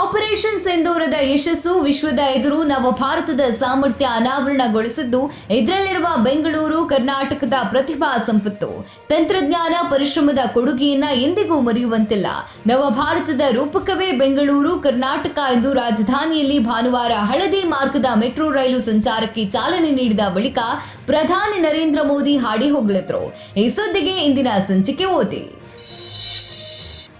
Operation ಸಿಂಧೂರದ ಯಶಸ್ಸು ವಿಶ್ವದ ಎದುರು ನವ ಭಾರತದ ಸಾಮರ್ಥ್ಯ ಅನಾವರಣಗೊಳಿಸಿದ್ದು, ಇದರಲ್ಲಿರುವ ಬೆಂಗಳೂರು, ಕರ್ನಾಟಕದ ಪ್ರತಿಭಾ ಸಂಪತ್ತು. ತಂತ್ರಜ್ಞಾನ ಪರಿಶ್ರಮದ ಕೊಡುಗೆಯನ್ನ ಎಂದಿಗೂ ಮರೆಯುವಂತಿಲ್ಲ. ನವ ಭಾರತದ ರೂಪಕವೇ ಬೆಂಗಳೂರು, ಕರ್ನಾಟಕ ಎಂದು ರಾಜಧಾನಿಯಲ್ಲಿ ಭಾನುವಾರ ಹಳದಿ ಮಾರ್ಗದ ಮೆಟ್ರೋ ರೈಲು ಸಂಚಾರಕ್ಕೆ ಚಾಲನೆ ನೀಡಿದ ಬಳಿಕ ಪ್ರಧಾನಿ ನರೇಂದ್ರ ಮೋದಿ ಹಾಡಿ ಹೋಗಲಿದ್ರು ಈ ಸುದ್ದಿಗೆ ಇಂದಿನ ಸಂಚಿಕೆ ಓದಿ.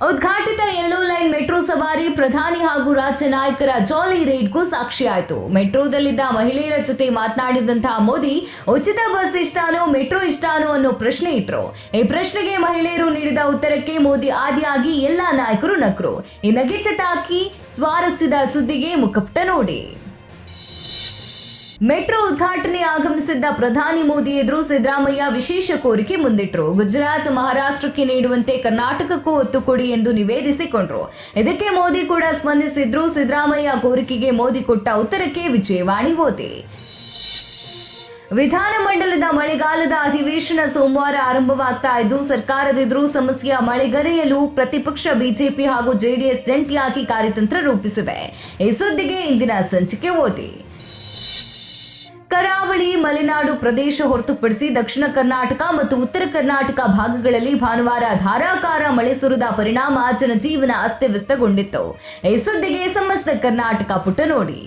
ಉದ್ಘಾಟಿತ ಎಲ್ಲೋ ಲೈನ್ ಮೆಟ್ರೋ ಸವಾರಿ ಪ್ರಧಾನಿ ಹಾಗೂ ರಾಜ್ಯ ನಾಯಕರ ಜಾಲಿ ರೇಡ್ಗೂ ಸಾಕ್ಷಿಯಾಯಿತು. ಮೆಟ್ರೋದಲ್ಲಿದ್ದ ಮಹಿಳೆಯರ ಜೊತೆ ಮಾತನಾಡಿದಂತಹ ಮೋದಿ, ಉಚಿತ ಬಸ್ ಇಷ್ಟಾನೋ, ಮೆಟ್ರೋ ಇಷ್ಟಾನೋ ಅನ್ನೋ ಪ್ರಶ್ನೆ ಇಟ್ರು. ಈ ಪ್ರಶ್ನೆಗೆ ಮಹಿಳೆಯರು ನೀಡಿದ ಉತ್ತರಕ್ಕೆ ಮೋದಿ ಆದಿಯಾಗಿ ಎಲ್ಲಾ ನಾಯಕರು ನಕ್ರು. ಈ ನಗೆ ಚಟಾಕಿ ಸ್ವಾರಸ್ಯದ ಸುದ್ದಿಗೆ ಮುಖಪುಟ ನೋಡಿ. ಮೆಟ್ರೋ ಉದ್ಘಾಟನೆ ಆಗಮಿಸಿದ್ದ ಪ್ರಧಾನಿ ಮೋದಿ ಎದುರು ಸಿದ್ದರಾಮಯ್ಯ ವಿಶೇಷ ಕೋರಿಕೆ ಮುಂದಿಟ್ರು. ಗುಜರಾತ್ ಮಹಾರಾಷ್ಟ್ರಕ್ಕೆ ನೀಡುವಂತೆ ಕರ್ನಾಟಕಕ್ಕೂ ಒತ್ತು ಕೊಡಿ ಎಂದು ನಿವೇದಿಸಿಕೊಂಡ್ರು. ಇದಕ್ಕೆ ಮೋದಿ ಕೂಡ ಸ್ಪಂದಿಸಿದ್ರು. ಸಿದ್ದರಾಮಯ್ಯ ಕೋರಿಕೆಗೆ ಮೋದಿ ಕೊಟ್ಟ ಉತ್ತರಕ್ಕೆ ವಿಜಯವಾಣಿ ಓದಿ. ವಿಧಾನಮಂಡಲದ ಮಳೆಗಾಲದ ಅಧಿವೇಶನ ಸೋಮವಾರ ಆರಂಭವಾಗ್ತಾ ಇದ್ದು, ಸರ್ಕಾರದ ಎದುರು ಸಮಸ್ಯೆಯ ಮಳೆಗರೆಯಲು ಪ್ರತಿಪಕ್ಷ ಬಿಜೆಪಿ ಹಾಗೂ ಜೆಡಿಎಸ್ ಜಂಟಿಯಾಗಿ ಕಾರ್ಯತಂತ್ರ ರೂಪಿಸಿವೆ. ಈ ಸುದ್ದಿಗೆ ಇಂದಿನ ಸಂಚಿಕೆ ಓದಿ. ಕರಾವಳಿ, ಮಲೆನಾಡು ಪ್ರದೇಶ ಹೊರತುಪಡಿಸಿ ದಕ್ಷಿಣ ಕರ್ನಾಟಕ ಮತ್ತು ಉತ್ತರ ಕರ್ನಾಟಕ ಭಾಗಗಳಲ್ಲಿ ಭಾನುವಾರ ಧಾರಾಕಾರ ಮಳೆ ಸುರಿದ ಪರಿಣಾಮ ಜನಜೀವನ ಅಸ್ತವ್ಯಸ್ತಗೊಂಡಿತ್ತು. ಈ ಸುದ್ದಿಗೆ ಸಮಸ್ತ ಕರ್ನಾಟಕ ಪುಟ ನೋಡಿ.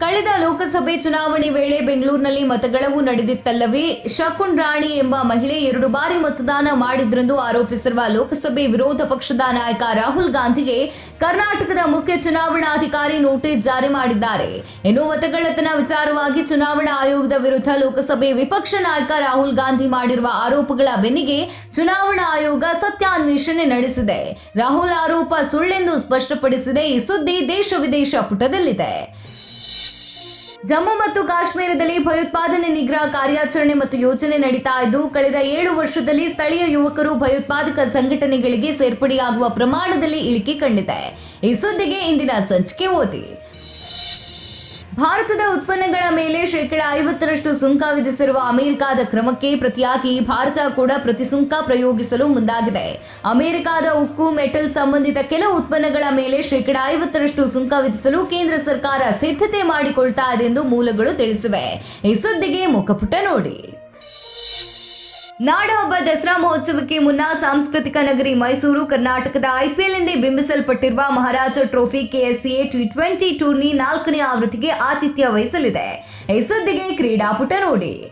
ಕಳೆದ ಲೋಕಸಭೆ ಚುನಾವಣೆ ವೇಳೆ ಬೆಂಗಳೂರಿನಲ್ಲಿ ಮತಗಳವು ನಡೆದಿತ್ತಲ್ಲವೇ? ಶಕುನ್ ರಾಣಿ ಎಂಬ ಮಹಿಳೆ ಎರಡು ಬಾರಿ ಮತದಾನ ಮಾಡಿದ್ರೆಂದು ಆರೋಪಿಸಿರುವ ಲೋಕಸಭೆ ವಿರೋಧ ಪಕ್ಷದ ನಾಯಕ ರಾಹುಲ್ ಗಾಂಧಿಗೆ ಕರ್ನಾಟಕದ ಮುಖ್ಯ ಚುನಾವಣಾಧಿಕಾರಿ ನೋಟಿಸ್ ಜಾರಿ ಮಾಡಿದ್ದಾರೆ. ಇನ್ನು ಮತಗಳತನ ವಿಚಾರವಾಗಿ ಚುನಾವಣಾ ಆಯೋಗದ ವಿರುದ್ಧ ಲೋಕಸಭೆ ವಿಪಕ್ಷ ನಾಯಕ ರಾಹುಲ್ ಗಾಂಧಿ ಮಾಡಿರುವ ಆರೋಪಗಳ ಬೆನ್ನಿಗೆ ಚುನಾವಣಾ ಆಯೋಗ ಸತ್ಯಾನ್ವೇಷಣೆ ನಡೆಸಿದೆ. ರಾಹುಲ್ ಆರೋಪ ಸುಳ್ಳೆಂದು ಸ್ಪಷ್ಟಪಡಿಸಿದೆ. ಈ ಸುದ್ದಿ ದೇಶ ವಿದೇಶ ಪುಟದಲ್ಲಿದೆ. ಜಮ್ಮು ಮತ್ತು ಕಾಶ್ಮೀರದಲ್ಲಿ ಭಯೋತ್ಪಾದನೆ ನಿಗ್ರಹ ಕಾರ್ಯಾಚರಣೆ ಮತ್ತು ಯೋಜನೆ ನಡೀತಾ ಇದ್ದು, ಕಳೆದ ಏಳು ವರ್ಷದಲ್ಲಿ ಸ್ಥಳೀಯ ಯುವಕರು ಭಯೋತ್ಪಾದಕ ಸಂಘಟನೆಗಳಿಗೆ ಸೇರ್ಪಡೆಯಾಗುವ ಪ್ರಮಾಣದಲ್ಲಿ ಇಳಿಕೆ ಕಂಡಿದೆ. ಈ ಸುದ್ದಿಗೆ ಇಂದಿನ ಸಂಚಿಕೆ ಓದಿ. ಭಾರತದ ಉತ್ಪನ್ನಗಳ ಮೇಲೆ ಶೇಕಡ ಐವತ್ತರಷ್ಟು ಸುಂಕ ವಿಧಿಸಿರುವ ಅಮೆರಿಕಾದ ಕ್ರಮಕ್ಕೆ ಪ್ರತಿಯಾಗಿ ಭಾರತ ಕೂಡ ಪ್ರತಿ ಸುಂಕ ಪ್ರಯೋಗಿಸಲು ಮುಂದಾಗಿದೆ. ಅಮೆರಿಕಾದ ಉಕ್ಕು, ಮೆಟಲ್ ಸಂಬಂಧಿತ ಕೆಲವು ಉತ್ಪನ್ನಗಳ ಮೇಲೆ ಶೇಕಡ ಐವತ್ತರಷ್ಟು ಸುಂಕ ವಿಧಿಸಲು ಕೇಂದ್ರ ಸರ್ಕಾರ ಸಿದ್ಧತೆ ಮಾಡಿಕೊಳ್ತಾ ಇದೆ ಎಂದು ಮೂಲಗಳು ತಿಳಿಸಿವೆ. ಈ ಸುದ್ದಿಗೆ ಮುಖಪುಟ ನೋಡಿ. ನಾಡಹಬ್ಬ ದಸರಾ ಮಹೋತ್ಸವಕ್ಕೆ ಮುನ್ನ ಸಾಂಸ್ಕೃತಿಕ ನಗರಿ ಮೈಸೂರು, ಕರ್ನಾಟಕದ ಐಪಿಎಲ್ ಎಂದೇ ಬಿಂಬಿಸಲ್ಪಟ್ಟಿರುವ Maharaja trophy KSCA T twenty tourney ನಾಲ್ಕನೇ ಆವೃತ್ತಿಗೆ ಆತಿಥ್ಯ ವಹಿಸಲಿದೆ. ಈ ಸುದ್ದಿಗೆ ಕ್ರೀಡಾಪುಟ ನೋಡಿ.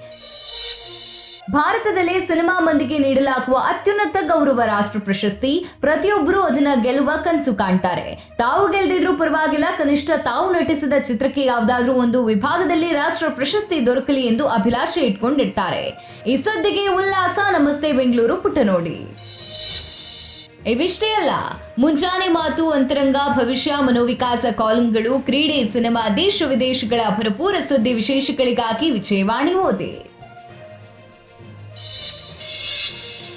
ಭಾರತದಲ್ಲಿ ಸಿನಿಮಾ ಮಂದಿಗೆ ನೀಡಲಾಗುವ ಅತ್ಯುನ್ನತ ಗೌರವ ರಾಷ್ಟ್ರ ಪ್ರಶಸ್ತಿ. ಪ್ರತಿಯೊಬ್ಬರೂ ಅದನ್ನ ಗೆಲ್ಲುವ ಕನಸು ಕಾಣ್ತಾರೆ. ತಾವು ಗೆಲ್ದಿದ್ರೂ ಪರವಾಗಿಲ್ಲ, ಕನಿಷ್ಠ ತಾವು ನಟಿಸಿದ ಚಿತ್ರಕ್ಕೆ ಯಾವುದಾದ್ರೂ ಒಂದು ವಿಭಾಗದಲ್ಲಿ ರಾಷ್ಟ್ರ ಪ್ರಶಸ್ತಿ ದೊರಕಲಿ ಎಂದು ಅಭಿಲಾಷೆ ಇಟ್ಕೊಂಡಿರ್ತಾರೆ. ಈ ಸದ್ದಿಗೆ ಉಲ್ಲಾಸ, ನಮಸ್ತೆ ಬೆಂಗಳೂರು ಪುಟ್ಟ ನೋಡಿ ಇವಿಷ್ಟೇ ಅಲ್ಲ, ಮುಂಜಾನೆ ಮಾತು, ಅಂತರಂಗ, ಭವಿಷ್ಯ, ಮನೋವಿಕಾಸ ಕಾಲಂಗಳು, ಕ್ರೀಡೆ, ಸಿನಿಮಾ, ದೇಶ ವಿದೇಶಗಳ ಭರಪೂರ ಸುದ್ದಿ ವಿಶೇಷಗಳಿಗಾಗಿ ವಿಜಯವಾಣಿ ಓದಿ.